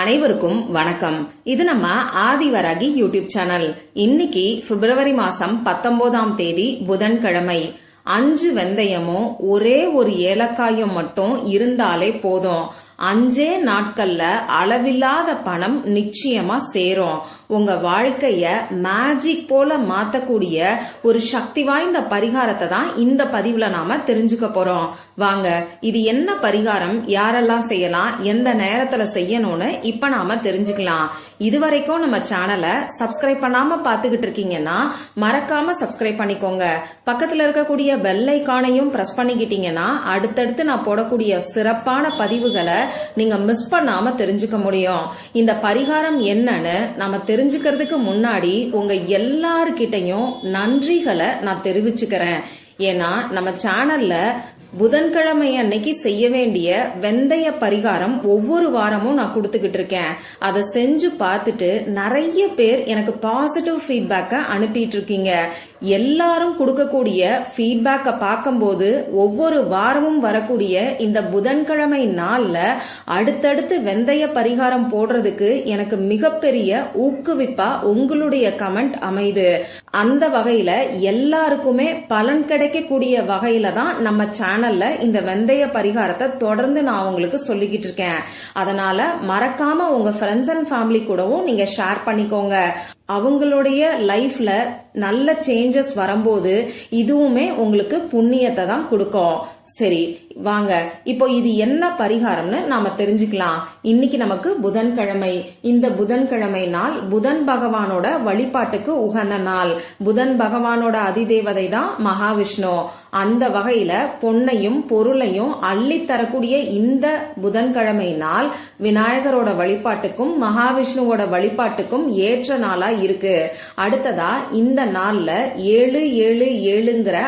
அனைவருக்கும் வணக்கம். இது நம்ம ஆதிவராகி யூடியூப் சேனல். இன்னைக்கு பிப்ரவரி மாசம் பத்தொன்பதாம் தேதி புதன்கிழமை. அஞ்சு வெந்தயமும் ஒரே ஒரு ஏலக்காயும் மட்டும் இருந்தாலே போதும். அஞ்சே நாட்கள்ல அளவில்லாத பணம் நிச்சயமா சேரும். உங்க வாழ்க்கைய மேஜிக் போல மாத்தக்கூடிய ஒரு சக்தி வாய்ந்த பரிகாரத்தை தான் இந்த பதிவுல நாம தெரிஞ்சுக்க போறோம். வாங்க இது என்ன பரிகாரம்? யாரெல்லாம் செய்யலாம்? எந்த நேரத்துல செய்யணும்னு இப்ப நாம தெரிஞ்சுக்கலாம். இதுவரைக்கும் நம்ம சேனலை சப்ஸ்கிரைப் பண்ணாம பாத்துக்கிட்டு இருக்கீங்கன்னா மறக்காம சப்ஸ்கிரைப் பண்ணிக்கோங்க. பக்கத்துல இருக்கக்கூடிய பெல் ஐக்கானையும் பிரஸ் பண்ணிக்கிட்டீங்கன்னா அடுத்தடுத்து நான் போடக்கூடிய சிறப்பான பதிவுகளை நீங்க மிஸ் பண்ணாம தெரிஞ்சுக்க முடியும். இந்த பரிகாரம் என்னன்னு நம்ம தெரிஞ்சுக்கிறதுக்கு முன்னாடி உங்க எல்லார்கிட்டையும் நன்றிகளை நான் தெரிவிச்சுக்கிறேன். ஏன்னா நம்ம சேனல்ல புதன்கிழமை அன்னைக்கு செய்ய வேண்டிய வெந்தய பரிகாரம் ஒவ்வொரு வாரமும் நான் கொடுத்துக்கிட்டு இருக்கேன். அதை செஞ்சு பார்த்துட்டு நிறைய பேர் எனக்கு பாசிட்டிவ் ஃபீட்பேக்கை அனுப்பிட்டு இருக்கீங்க. எல்லாரும் கொடுக்கக்கூடிய ஃபீட்பேக்கை பார்க்கும்போது ஒவ்வொரு வாரமும் வரக்கூடிய இந்த புதன்கிழமை நாள்ல அடுத்தடுத்து வெந்தய பரிகாரம் போடுறதுக்கு எனக்கு மிகப்பெரிய ஊக்குவிப்பா உங்களுடைய கமெண்ட் அமைது. அந்த வகையில எல்லாருக்குமே பலன் கிடைக்கக்கூடிய வகையில தான் நம்ம சேனல்ல இந்த வெந்தய பரிகாரத்தை தொடர்ந்து நான் உங்களுக்கு சொல்லிக்கிட்டு இருக்கேன். அதனால மறக்காம உங்க ஃப்ரெண்ட்ஸ் அண்ட் ஃபேமிலி கூடவும் நீங்க ஷேர் பண்ணிக்கோங்க. அவங்களுடைய லைஃப்ல நல்ல சேஞ்சஸ் வரும்போது இதுவுமே உங்களுக்கு புண்ணியத்தை தான் கொடுக்கும். சரி வாங்க. இப்போ இது என்ன பரிகாரம்னு நாம தெரிஞ்சுக்கலாம். இன்னைக்கு நமக்கு புதன்கிழமை. இந்த புதன்கிழமை நாள் புதன் பகவானோட வழிபாட்டுக்கு உகந்த நாள். புதன் பகவானோட அதிதேவதை தான் மகாவிஷ்ணு. அந்த வகையில பொன்னையும் பொருளையும் அள்ளி தரக்கூடிய இந்த புதன்கிழமை நாள் விநாயகரோட வழிபாட்டுக்கும் மகாவிஷ்ணுவோட வழிபாட்டுக்கும் ஏற்ற நாளா இருக்கு. அடுத்ததா இந்த நாள்ல ஏழு ஏழு ஏழுங்கிற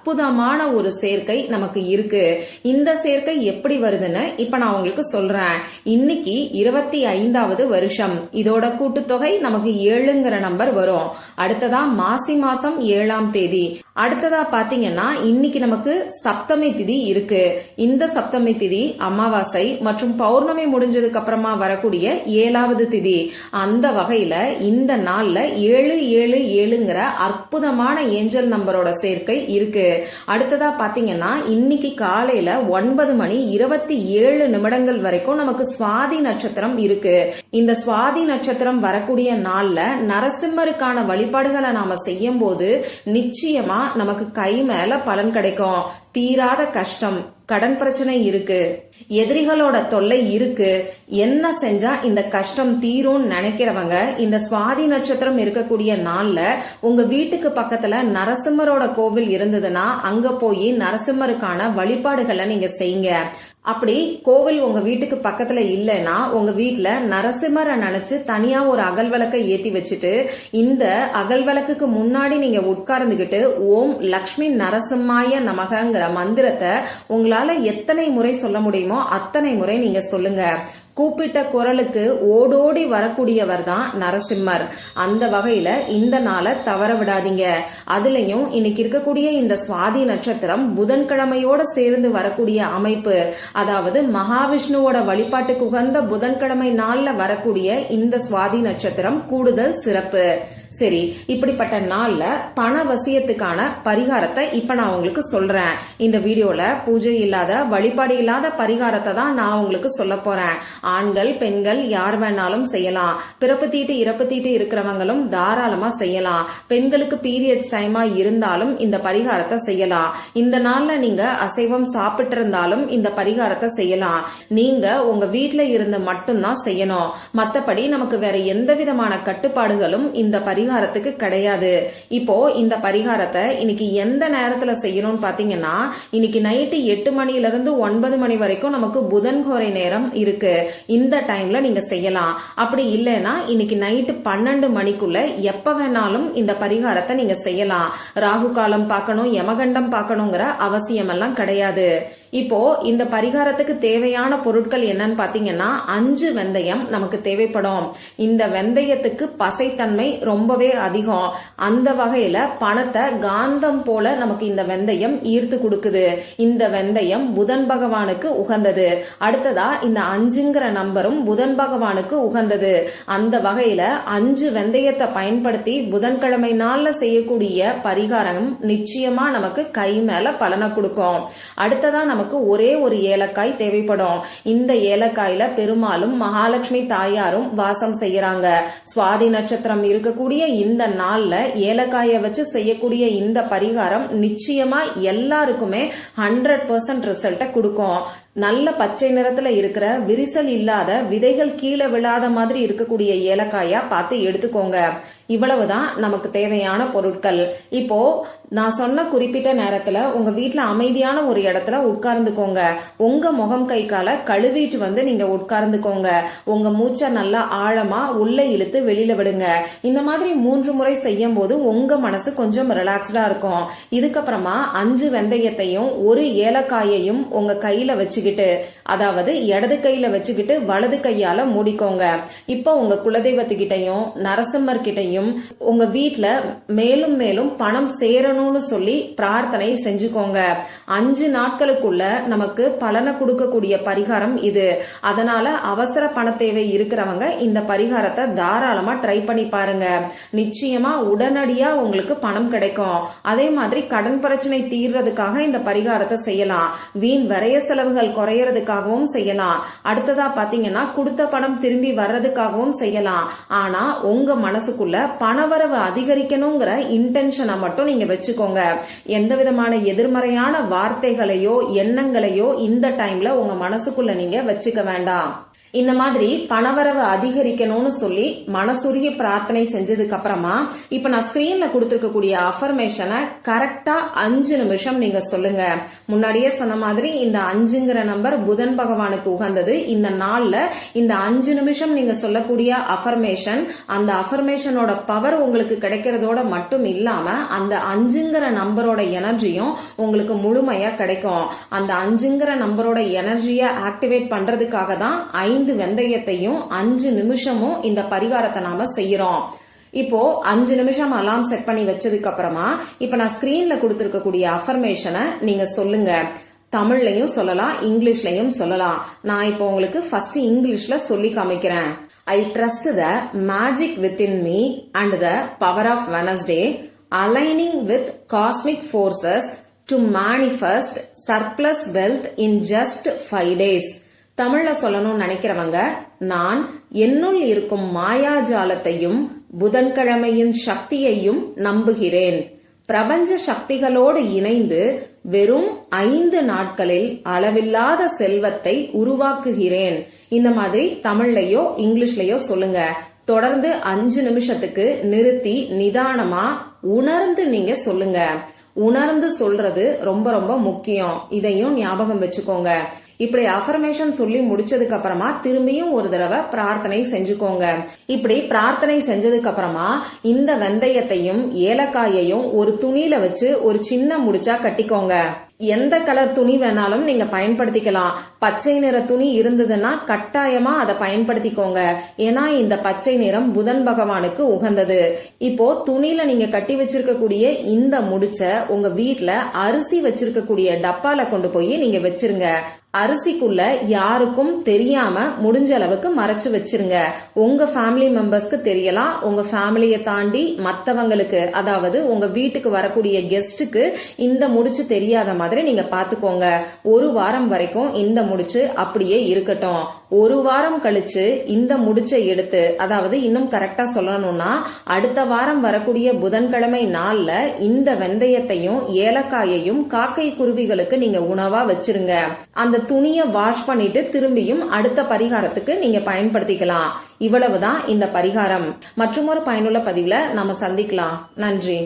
அற்புதமான ஒரு சேர்க்கை நமக்கு இருக்கு. இந்த சேர்க்கை எப்படி வருதுன்னு இப்ப நான் உங்களுக்கு சொல்றேன். இன்னைக்கு இருபத்தி ஐந்தாவது வருஷம். இதோட கூட்டுத்தொகை நமக்கு ஏழுங்கிற நம்பர் வரும். அடுத்ததா மாசி மாசம் ஏழாம் தேதி. அடுத்ததா பாத்தீங்கன்னா இன்னைக்கு நமக்கு சப்தமி திதி இருக்கு. இந்த சப்தமி திதி அமாவாசை மற்றும் பௌர்ணமி முடிஞ்சதுக்கு அப்புறமா வரக்கூடிய ஏழாவது திதி. அந்த வகையில இந்த நாள்ல ஏழு ஏழு ஏழுங்கிற அற்புதமான ஏஞ்சல் நம்பரோட சேர்க்கை இருக்கு. அடுத்ததா பாத்தீங்கன்னா இன்னைக்கு காலையில ஒன்பது மணி இருபத்தி ஏழு நிமிடங்கள் வரைக்கும் நமக்கு சுவாதி நட்சத்திரம் இருக்கு. இந்த சுவாதி நட்சத்திரம் வரக்கூடிய நாள்ல நரசிம்மருக்கான வழிபாடுகளை நாம செய்யும் போது நிச்சயமா நமக்கு கை மேல பலன் கிடைக்கும். தீராத கஷ்டம் கடன் பிரச்சனை இருக்கு எதிரிகளோட தொல்லை இருக்கு என்ன செஞ்சா இந்த கஷ்டம் தீரும் நினைக்கிறவங்க இந்த சுவாதி நட்சத்திரம் இருக்கக்கூடிய நாள்ல உங்க வீட்டுக்கு பக்கத்துல நரசிம்மரோட கோவில் இருந்ததுன்னா அங்க போய் நரசிம்மருக்கான வழிபாடுகளை நீங்க செய்யுங்க. அப்படி கோவில் உங்க வீட்டுக்கு பக்கத்துல இல்லைன்னா உங்க வீட்டுல நரசிம்மரை நினைச்சு தனியா ஒரு அகல் விளக்கை ஏத்தி வச்சுட்டு இந்த அகல் விளக்குக்கு முன்னாடி நீங்க உட்கார்ந்துகிட்டு ஓம் லக்ஷ்மி நரசிம்மாய நமகங்கிற மந்திரத்தை உங்களால எத்தனை முறை சொல்ல முடியுமோ அத்தனை முறை நீங்க சொல்லுங்க. கூப்பிட்ட குரலுக்கு ஓடோடி வரக்கூடியவர் தான் நரசிம்மர். அந்த வகையில இந்த நாளை தவற விடாதீங்க. அதுலயும் இன்னைக்கு இருக்கக்கூடிய இந்த சுவாதி நட்சத்திரம் புதன்கிழமையோட சேர்ந்து வரக்கூடிய அமைப்பு அதாவது மகாவிஷ்ணுவோட வழிபாட்டுக்கு உகந்த புதன்கிழமை நாள்ல வரக்கூடிய இந்த சுவாதி நட்சத்திரம் கூடுதல் சிறப்பு. சரி இப்படிப்பட்ட நாள்ல பண வசியத்துக்கான பரிகாரத்தை இப்ப நான் உங்களுக்கு சொல்றேன். இந்த வீடியோல பூஜை இல்லாத வழிபாடு இல்லாத பரிகாரத்தை தான் நான் உங்களுக்கு சொல்ல போறேன். ஆண்கள் பெண்கள் யார் வேணாலும் செய்யலாம். பிறப்பு தீட்டு இறப்பு தீட்டு இருக்கிறவங்களும் தாராளமா செய்யலாம். பெண்களுக்கு பீரியட்ஸ் டைமா இருந்தாலும் இந்த பரிகாரத்தை செய்யலாம். இந்த நாள்ல நீங்க அசைவம் சாப்பிட்டு இருந்தாலும் இந்த பரிகாரத்தை செய்யலாம். நீங்க உங்க வீட்டுல இருந்து மட்டும்தான் செய்யணும். மத்தபடி நமக்கு வேற எந்த விதமான கட்டுப்பாடுகளும் இந்த பரிகாரத்துக்கு கிடையாது. இப்போ இந்த பரிகாரத்தை இன்னைக்கு எந்த நேரத்துல செய்யணும்னு பாத்தீங்கன்னா இன்னைக்கு நைட்டு எட்டு மணில இருந்து ஒன்பது மணி வரைக்கும் நமக்கு புதன் கோரை நேரம் இருக்கு. இந்த டைம்ல நீங்க செய்யலாம். அப்படி இல்லைன்னா இன்னைக்கு நைட்டு பன்னெண்டு மணிக்குள்ள எப்ப வேணாலும் இந்த பரிகாரத்தை நீங்க செய்யலாம். ராகு காலம் பார்க்கணும் யமகண்டம் பார்க்கணுங்கிற அவசியம் எல்லாம் கிடையாது. இப்போ இந்த பரிகாரத்துக்கு தேவையான பொருட்கள் என்னன்னு பாத்தீங்கன்னா அஞ்சு வெந்தயம் நமக்கு தேவைப்படும். இந்த வெந்தயத்துக்கு பசைத்தன்மை ரொம்பவே அதிகம். அந்த வகையில பணத்தை காந்தம் போல நமக்கு இந்த வெந்தயம் ஈர்த்து கொடுக்குது. இந்த வெந்தயம் புதன் பகவானுக்கு உகந்தது. அடுத்ததா இந்த அஞ்சுங்கிற நம்பரும் புதன் பகவானுக்கு உகந்தது. அந்த வகையில அஞ்சு வெந்தயத்தை பயன்படுத்தி புதன்கிழமை நாள்ல செய்யக்கூடிய பரிகாரம் நிச்சயமா நமக்கு கை மேல பலனை கொடுக்கும். அடுத்ததா நமக்கு ஒரே ஒரு ஏலக்காய் தேவைப்படும். இந்த ஏலக்காயில பெருமாளும் மகாலட்சுமி தாயாரும் வாசம் செய்யறாங்க. சுவாதி நட்சத்திரம் இருக்கக்கூடிய இந்த நாள்ல ஏலக்காயை வச்சு செய்யக்கூடிய இந்த பரிகாரம் நிச்சயமா எல்லாருக்குமே ஹண்ட்ரட் பர்சன்ட் ரிசல்ட்டை கொடுக்கும். நல்ல பச்சை நிறத்துல இருக்கிற விரிசல் இல்லாத விதைகள் கீழே விழாத மாதிரி இருக்கக்கூடிய ஏலக்காயா பார்த்து எடுத்துக்கோங்க. இவ்வளவுதான் நமக்கு தேவையான பொருட்கள். இப்போ நான் சொன்ன குறிப்பிட்ட நேரத்துல உங்க வீட்டுல அமைதியான ஒரு இடத்துல உட்கார்ந்துக்கோங்க. உங்க முகம் கை கால கழுவிட்டு வந்து நீங்க உட்கார்ந்துக்கோங்க. உங்க மூச்சை நல்லா ஆழமா உள்ள இழுத்து வெளியில விடுங்க. இந்த மாதிரி மூன்று முறை செய்யும் போது உங்க மனசு கொஞ்சம் ரிலாக்ஸ்டா இருக்கும். இதுக்கப்புறமா அஞ்சு வெந்தயத்தையும் ஒரு ஏலக்காயையும் உங்க கையில வச்சுக்கிட்டு அதாவது இடது கையில வச்சுக்கிட்டு வலது கையால மூடிக்கோங்க. இப்போ உங்க குலதெய்வத்துக்கிட்டையும் நரசிம்மர் கிட்டையும் உங்க வீட்டுல மேலும் மேலும் பணம் சேரணும்னு சொல்லி பிரார்த்தனை செஞ்சுக்கோங்க. அஞ்சு நாட்களுக்குள்ள நமக்கு பலனை கொடுக்கக்கூடிய பரிகாரம் இது. அதனால அவசர பண தேவை இருக்கிறவங்க இந்த பரிகாரத்தை தாராளமா ட்ரை பண்ணி பாருங்க. நிச்சயமா உடனடியா உங்களுக்கு பணம் கிடைக்கும். அதே மாதிரி கடன் பிரச்சனை தீர்றதுக்காக இந்த பரிகாரத்தை செய்யலாம். வீண் விரைய செலவுகள் செய்யறதுக்காகவும் செய்யலாம். அடுத்ததா பாத்தீங்கன்னா கொடுத்த பணம் திரும்பி வர்றதுக்காகவும் செய்யலாம். ஆனா உங்க மனசுக்குள்ள பணவரவு அதிகரிக்கணுங்கிற இன்டென்ஷனை மட்டும் நீங்க வச்சுக்கோங்க. எந்த விதமான எதிர்மறையான வார்த்தைகளையோ எண்ணங்களையோ இந்த டைம்ல உங்க மனசுக்குள்ள நீங்க வச்சுக்க வேண்டாம். இந்த மாதிரி பணவரவு அதிகரிக்கணும்னு சொல்லி மனசுரிய பிரார்த்தனை செஞ்சதுக்கு அப்புறமா இப்ப நான் ஸ்கிரீன்ல கொடுத்திருக்கக்கூடிய அஃபர்மேஷனை கரெக்டா அஞ்சு நிமிஷம் நீங்க சொல்லுங்க. முன்னாடியே சொன்ன மாதிரி இந்த அஞ்சுங்கிற நம்பர் புதன் பகவானுக்கு உகந்தது. இந்த நாள்ல இந்த அஞ்சு நிமிஷம் நீங்க சொல்லக்கூடிய அஃபர்மேஷன் அந்த அஃபர்மேஷனோட பவர் உங்களுக்கு கிடைக்கிறதோட மட்டும் இல்லாம அந்த அஞ்சுங்கிற நம்பரோட எனர்ஜியும் உங்களுக்கு முழுமையா கிடைக்கும். அந்த அஞ்சுங்கிற நம்பரோட எனர்ஜியை ஆக்டிவேட் பண்றதுக்காக தான் ஐந்து வெந்தயத்தையும் அஞ்சு நிமிஷமும் இந்த பரிகாரத்தை நாம செய்யறோம். இப்போ அஞ்சு நிமிஷம் அலாம் செட் பண்ணி வச்சதுக்கு அப்புறமா இப்ப நான் ஸ்கிரீன்ல கொடுத்திருக்கக்கூடிய அஃபர்மேஷனை நீங்க சொல்லுங்க. தமிழ்லையும் சொல்லலாம் இங்கிலீஷ்லயும் சொல்லலாம். நான் இப்போ உங்களுக்கு ஃபர்ஸ்ட் இங்கிலீஷ்ல சொல்லி காமிக்கிறேன். I trust the magic within me and the power of Wednesday aligning with cosmic forces to manifest surplus wealth in just five days தமிழ்ல சொல்லணும்னு நினைக்கிறவங்க நான் என்னுள் இருக்கும் மாயாஜாலத்தையும் புதன்கிழமையின் சக்தியையும் நம்புகிறேன். பிரபஞ்ச சக்திகளோடு இணைந்து வெறும் ஐந்து நாட்களில் அளவில்லாத செல்வத்தை உருவாக்குகிறேன். இந்த மாதிரி தமிழ்லயோ இங்கிலீஷ்லயோ சொல்லுங்க. தொடர்ந்து அஞ்சு நிமிஷத்துக்கு நிறுத்தி நிதானமா உணர்ந்து நீங்க சொல்லுங்க. உணர்ந்து சொல்றது ரொம்ப ரொம்ப முக்கியம். இதையும் ஞாபகம் வச்சுக்கோங்க. இப்படி அஃபர்மேஷன் சொல்லி முடிச்சதுக்கு அப்புறமா திரும்பியும் ஒரு தடவை பிரார்த்தனை செஞ்சுக்கோங்க. இப்படி பிரார்த்தனை செஞ்சதுக்கு அப்புறமா இந்த வெந்தயத்தையும் ஏலக்காயையும் ஒரு துணியில வச்சு ஒரு சின்ன முடிச்சா கட்டிக்கோங்க. எந்த கலர் துணி வேணாலும் நீங்க பயன்படுத்திக்கலாம். பச்சை நிற துணி இருந்ததுன்னா கட்டாயமா அதை பயன்படுத்திக்கோங்க. ஏன்னா இந்த பச்சை நிறம் புதன் பகவானுக்கு உகந்தது. இப்போ துணியில நீங்க கட்டி வச்சிருக்கக்கூடிய இந்த முடிச்ச உங்க வீட்டுல அரிசி வச்சிருக்கக்கூடிய டப்பால கொண்டு போய் நீங்க வச்சிருங்க. அரிசிக்குள்ள யாருக்கும் தெரியாம முடிஞ்ச அளவுக்கு மறைச்சு வச்சிருங்க. உங்க ஃபேமிலி மெம்பர்ஸ்க்கு தெரியலாம். உங்க ஃபேமிலியை தாண்டி மத்தவங்களுக்கு அதாவது உங்க வீட்டுக்கு வரக்கூடிய கெஸ்ட்டுக்கு இந்த முடிச்சு தெரியாத மாதிரி நீங்க பாத்துக்கோங்க. ஒரு வாரம் வரைக்கும் இந்த முடிச்சு அப்படியே இருக்கட்டும். ஒரு வாரம் கழிச்சு இந்த முடிச்சை எடுத்து அதாவது இன்னும் கரெக்டா சொல்லணும்னா அடுத்த வாரம் வரக்கூடிய புதன்கிழமை நாள்ல இந்த வெந்தயத்தையும் ஏலக்காயையும் காக்கை குருவிகளுக்கு நீங்க உணவா வச்சிருங்க. அந்த துணியை வாஷ் பண்ணிட்டு திரும்பியும் அடுத்த பரிகாரத்துக்கு நீங்க பயன்படுத்திக்கலாம். இவ்வளவுதான் இந்த பரிகாரம். மற்றும் ஒரு பயனுள்ள பதிவுல நம்ம சந்திக்கலாம். நன்றி.